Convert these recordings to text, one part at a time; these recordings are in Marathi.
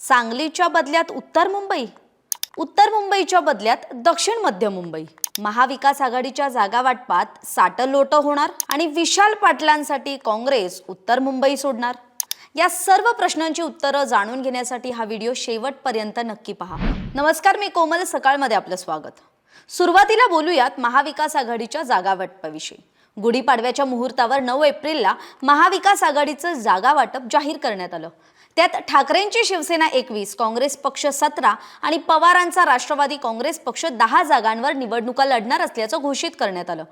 सांगलीच्या बदल्यात उत्तर मुंबई उत्तर मुंबईच्या बदल्यात दक्षिण मध्य मुंबई. महाविकास आघाडीच्या जागा वाटपात साटलोट होणार आणि विशाल पाटलांसाठी काँग्रेस उत्तर मुंबई सोडणार. या सर्व प्रश्नांची उत्तरं जाणून घेण्यासाठी हा व्हिडिओ शेवटपर्यंत नक्की पहा. नमस्कार मी कोमल. सकाळमध्ये आपलं स्वागत. सुरुवातीला बोलूयात महाविकास आघाडीच्या जागा वाटपाविषयी. गुढीपाडव्याच्या मुहूर्तावर नऊ एप्रिलला महाविकास आघाडीचं जागा वाटप जाहीर करण्यात आलं. त्यात ठाकरेंची शिवसेना एकवीस काँग्रेस पक्ष सतरा आणि पवारांचा राष्ट्रवादी काँग्रेस पक्ष दहा जागांवर निवडणुका लढणार असल्याचं घोषित करण्यात आलं.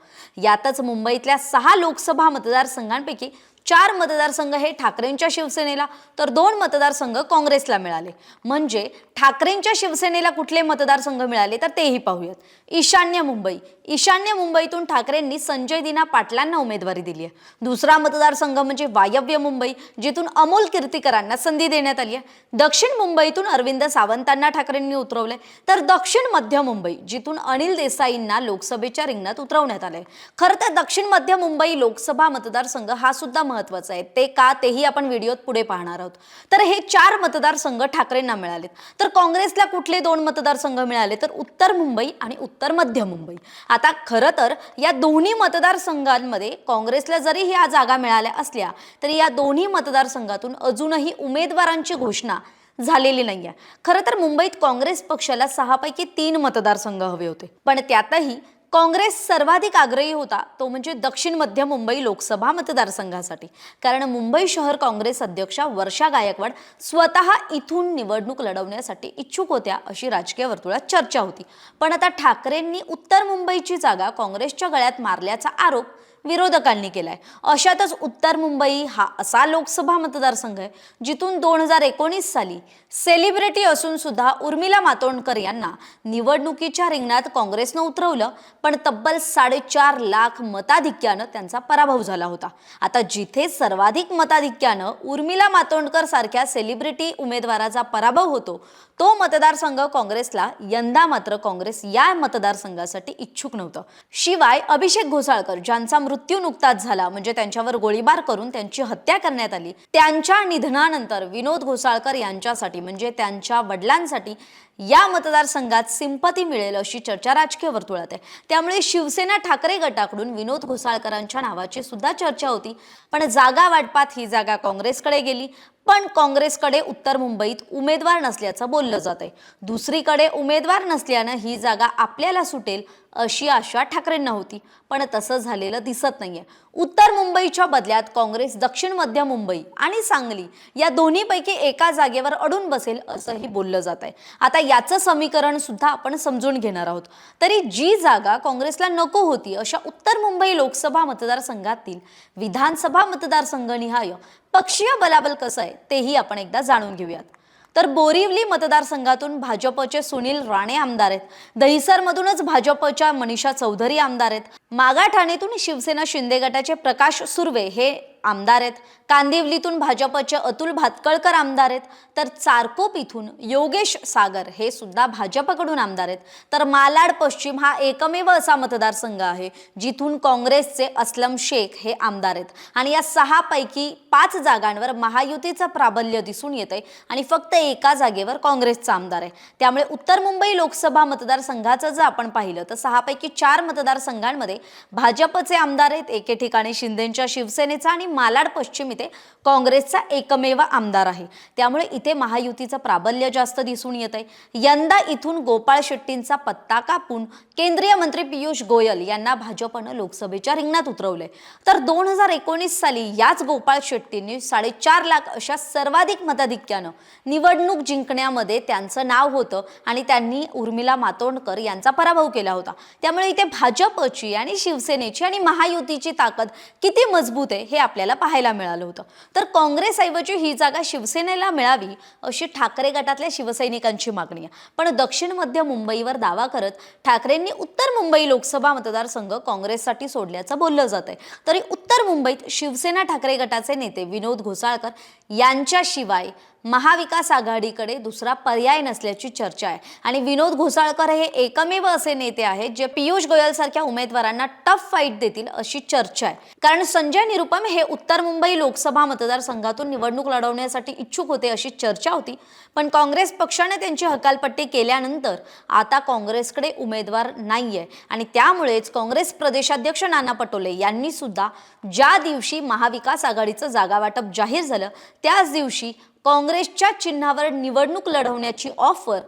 यातच मुंबईतल्या सहा लोकसभा मतदारसंघांपैकी चार मतदारसंघ हे ठाकरेंच्या शिवसेनेला तर दोन मतदारसंघ काँग्रेसला मिळाले. म्हणजे ठाकरेंच्या शिवसेनेला कुठले मतदारसंघ मिळाले तर तेही पाहूयात. ईशान्य मुंबई ईशान्य मुंबईतून ठाकरेंनी संजय दिना पाटलांना उमेदवारी दिली आहे. दुसरा मतदारसंघ म्हणजे वायव्य मुंबई जिथून अमोल कीर्तीकरांना संधी देण्यात आली आहे. दक्षिण मुंबईतून अरविंद सावंतांना ठाकरेंनी उतरवलंय. तर दक्षिण मध्य मुंबई जिथून अनिल देसाईंना लोकसभेच्या रिंगणात उतरवण्यात आलंय. खरं तर दक्षिण मध्य मुंबई लोकसभा मतदारसंघ हा सुद्धा महत्त्वाचा आहे. ते का तेही आपण व्हिडिओत पुढे पाहणार आहोत. तर हे चार मतदारसंघ ठाकरेंना मिळालेत. तर काँग्रेसला कुठले दोन मतदारसंघ मिळाले? तर उत्तर मुंबई आणि उत्तर मध्य मुंबई. आता खरं तर या दोन्ही मतदारसंघांमध्ये काँग्रेसला जरी ह्या जागा मिळाल्या असल्या तरी या दोन्ही मतदारसंघातून अजूनही उमेदवारांची घोषणा झालेली नाहीये. खरं तर मुंबईत काँग्रेस पक्षाला सहापैकी तीन मतदारसंघ हवे होते. पण त्यातही काँग्रेस सर्वाधिक आग्रही होता तो म्हणजे दक्षिण मध्य मुंबई लोकसभा मतदारसंघासाठी. कारण मुंबई शहर काँग्रेस अध्यक्षा वर्षा गायकवाड स्वतः इथून निवडणूक लढवण्यासाठी इच्छुक होत्या अशी राजकीय वर्तुळात चर्चा होती. पण आता ठाकरेंनी उत्तर मुंबईची जागा काँग्रेसच्या गळ्यात मारल्याचा आरोप विरोधकांनी केलाय. अशातच उत्तर मुंबई हा असा लोकसभा मतदारसंघ आहे जिथून दोन हजार एकोणीस साली सेलिब्रिटी असून सुद्धा उर्मिला मातोंडकर यांना निवडणुकीच्या रिंगणात काँग्रेसनं उतरवलं पण तब्बल साडेचार लाख मताधिक्यानं त्यांचा पराभव झाला होता. आता जिथे सर्वाधिक मताधिक्यानं उर्मिला मातोंडकर सारख्या सेलिब्रिटी उमेदवाराचा पराभव होतो तो मतदारसंघ काँग्रेसला यंदा मात्र काँग्रेस या मतदारसंघासाठी इच्छुक नव्हतं. शिवाय अभिषेक घोसाळकर ज्यांचा मृत्यू नुकताच झाला म्हणजे त्यांच्यावर गोळीबार करून त्यांची हत्या करण्यात आली त्यांच्या निधनानंतर विनोद घोसाळकर यांच्यासाठी म्हणजे त्यांच्या वडिलांसाठी या मतदारसंघात सिंपती मिळेल अशी चर्चा राजकीय वर्तुळात आहे. त्यामुळे शिवसेना ठाकरे गटाकडून विनोद घोसाळकरांच्या नावाची सुद्धा चर्चा होती पण जागा वाटपात ही जागा काँग्रेसकडे गेली. पण काँग्रेसकडे उत्तर मुंबईत उमेदवार नसल्याचं बोललं जात आहे दुसरीकडे उमेदवार नसल्यानं ही जागा आपल्याला सुटेल अशी आशा ठाकरेंना होती. पण तसं झालेलं दिसत नाहीये. उत्तर मुंबईच्या बदल्यात काँग्रेस दक्षिण मध्य मुंबई आणि सांगली या दोन्हीपैकी एका जागेवर अडून बसेल असंही बोललं जात आहे आता याचं समीकरण सुद्धा आपण समजून घेणार आहोत. तरी जी जागा काँग्रेसला नको होती अशा उत्तर मुंबई लोकसभा मतदारसंघातील विधानसभा मतदारसंघ निहाय पक्षीय बलाबल कसं आहे तेही आपण एकदा जाणून घेऊयात. तर बोरिवली मतदारसंघातून भाजपचे सुनील राणे आमदार आहेत. दहिसरमधूनच भाजपच्या मनीषा चौधरी आमदार आहेत. मागाठाणेतून शिवसेना शिंदे गटाचे प्रकाश सुर्वे हे आमदार आहेत. कांदिवलीतून भाजपचे अतुल भातकळकर आमदार आहेत. तर चारकोप इथून योगेश सागर हे सुद्धा भाजपकडून आमदार आहेत. तर मालाड पश्चिम हा एकमेव असा मतदारसंघ आहे जिथून काँग्रेसचे अस्लम शेख हे आमदार आहेत. आणि या सहापैकी पाच जागांवर महायुतीचं प्राबल्य दिसून येत आहे आणि फक्त एका जागेवर काँग्रेसचा आमदार आहे. त्यामुळे उत्तर मुंबई लोकसभा मतदारसंघाचं जर आपण पाहिलं तर सहापैकी चार मतदारसंघांमध्ये भाजपचे आमदार आहेत. एके ठिकाणी शिंदेच्या शिवसेनेचा आणि मालाड पश्चिम इथे काँग्रेसचा एकमेव आमदार आहे. त्यामुळे इथे महायुतीचं प्राबल्य जास्त दिसून येत आहे. यंदा इथून गोपाळ शेट्टींचा पत्ता कापून केंद्रीय मंत्री पियुष गोयल यांना भाजपनं लोकसभेच्या रिंगणात उतरवलंय. तर दोन हजार एकोणीस साली याच गोपाळ शेट्टींनी साडेचार लाख अशा सर्वाधिक मताधिक्यानं निवडणूक जिंकण्यामध्ये त्यांचं नाव होतं आणि त्यांनी उर्मिला मातोंडकर यांचा पराभव केला होता. त्यामुळे इथे भाजपची आणि शिवसेनेची आणि महायुतीची ताकद किती मजबूत आहे हे आपल्याला पाहायला मिळालं होतं. तर काँग्रेसऐवजी ही जागा शिवसेनेला मिळावी अशी ठाकरे गटातल्या शिवसैनिकांची मागणी आहे. पण दक्षिण मध्य मुंबईवर दावा करत ठाकरेंनी उत्तर मुंबई लोकसभा मतदारसंघ काँग्रेससाठी सोडल्याचं बोललं जात आहे तरी उत्तर मुंबईत शिवसेना ठाकरे गटाचे नेते विनोद घोसाळकर यांच्याशिवाय महाविकास आघाडीकडे दुसरा पर्याय नसल्याची चर्चा आहे. आणि विनोद घोसाळकर हे एकमेव असे नेते आहेत जे पियुष गोयल सारख्या उमेदवारांना टफ फाईट देतील अशी चर्चा आहे. कारण संजय निरुपम हे उत्तर मुंबई लोकसभा मतदारसंघातून निवडणूक लढवण्यासाठी इच्छुक होते अशी चर्चा होती. पण काँग्रेस पक्षाने त्यांची हकालपट्टी केल्यानंतर आता काँग्रेसकडे उमेदवार नाहीये. आणि त्यामुळेच काँग्रेस प्रदेशाध्यक्ष नाना पटोले यांनी सुद्धा ज्या दिवशी महाविकास आघाडीचं जागावाटप जाहीर झालं त्याच दिवशी काँग्रेसच्या चिन्हावर निवडणूक लढवण्याची ऑफर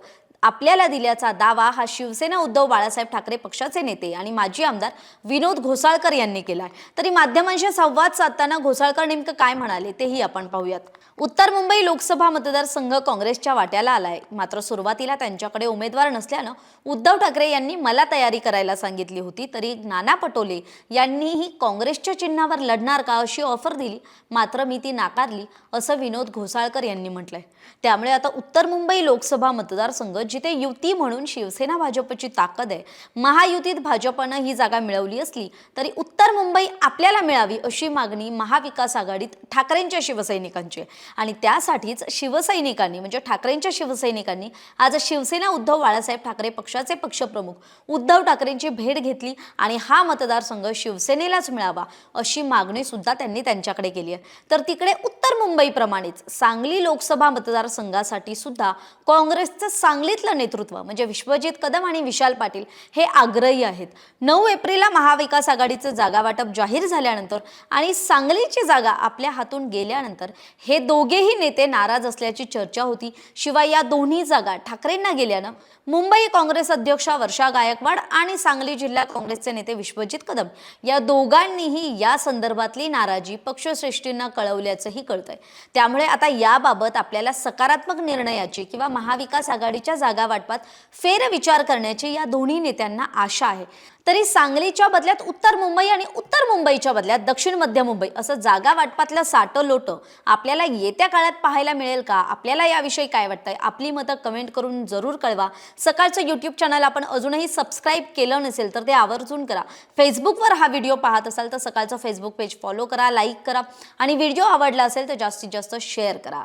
आपल्याला दिल्याचा दावा हा शिवसेना उद्धव बाळासाहेब ठाकरे पक्षाचे नेते आणि माजी आमदार विनोद घोसाळकर यांनी केला आहे तरी माध्यमांशी संवाद साधताना घोसाळकर नेमकं काय म्हणाले तेही आपण पाहूयात. उत्तर मुंबई लोकसभा मतदारसंघ काँग्रेसच्या वाट्याला आलाय. मात्र सुरुवातीला त्यांच्याकडे उमेदवार नसल्यानं उद्धव ठाकरे यांनी मला तयारी करायला सांगितली होती तरी नाना पटोले यांनीही काँग्रेसच्या चिन्हावर लढणार का अशी ऑफर दिली? मात्र मी ती नाकारली असं विनोद घोसाळकर यांनी म्हटलंय. त्यामुळे आता उत्तर मुंबई लोकसभा मतदारसंघ जिथे युती म्हणून शिवसेना भाजपची ताकद आहे. महायुतीत भाजपनं ही जागा मिळवली असली तरी उत्तर मुंबई आपल्याला मिळावी अशी मागणी महाविकास आघाडीत ठाकरेंच्या शिवसैनिकांची आणि त्यासाठीच शिवसैनिकांनी म्हणजे ठाकरेंच्या शिवसैनिकांनी आज शिवसेना उद्धव बाळासाहेब ठाकरे पक्षाचे पक्षप्रमुख उद्धव ठाकरेंची भेट घेतली आणि हा मतदारसंघ शिवसेनेलाच मिळावा अशी मागणी सुद्धा त्यांनी त्यांच्याकडे केली आहे. तर तिकडे उत्तर मुंबईप्रमाणेच सांगली लोकसभा मतदारसंघासाठी सुद्धा काँग्रेसचं सांगलीत सांगितलं नेतृत्व. म्हणजे विश्वजित कदम आणि विशाल पाटील हे आग्रही आहेत. नऊ एप्रिलला महाविकास आघाडीचं जागा वाटप जाहीर झाल्यानंतर आणि सांगलीची जागा आपल्या हातून गेल्यानंतर हे दोघेही नेते नाराज असल्याची चर्चा होती. शिवाय या दोन्ही जागा ठाकरेंना गेल्यानं मुंबई काँग्रेस अध्यक्षा वर्षा गायकवाड आणि सांगली जिल्हा काँग्रेसचे नेते विश्वजित कदम या दोघांनीही या संदर्भातली नाराजी पक्षश्रेष्ठींना कळवल्याचंही कळतंय. त्यामुळे आता याबाबत आपल्याला सकारात्मक निर्णयाची किंवा महाविकास आघाडीच्या जागा वाटपात फेरविचार करण्याची या दोन्ही नेत्यांना आशा आहे. तरी सांगलीच्या बदल्यात उत्तर मुंबई आणि उत्तर मुंबईच्या बदल्यात दक्षिण मध्य मुंबई असं जागा वाटपातलं साठं लोटं आपल्याला येत्या काळात पाहायला मिळेल का? आपल्याला याविषयी काय वाटतंय? आपली मतं कमेंट करून जरूर कळवा. सकाळचं यूट्यूब चॅनल आपण अजूनही सबस्क्राईब केलं नसेल तर ते आवर्जून करा. फेसबुकवर हा व्हिडिओ पाहत असाल तर सकाळचं फेसबुक पेज फॉलो करा लाईक करा आणि व्हिडिओ आवडला असेल तर जास्तीत जास्त शेअर करा.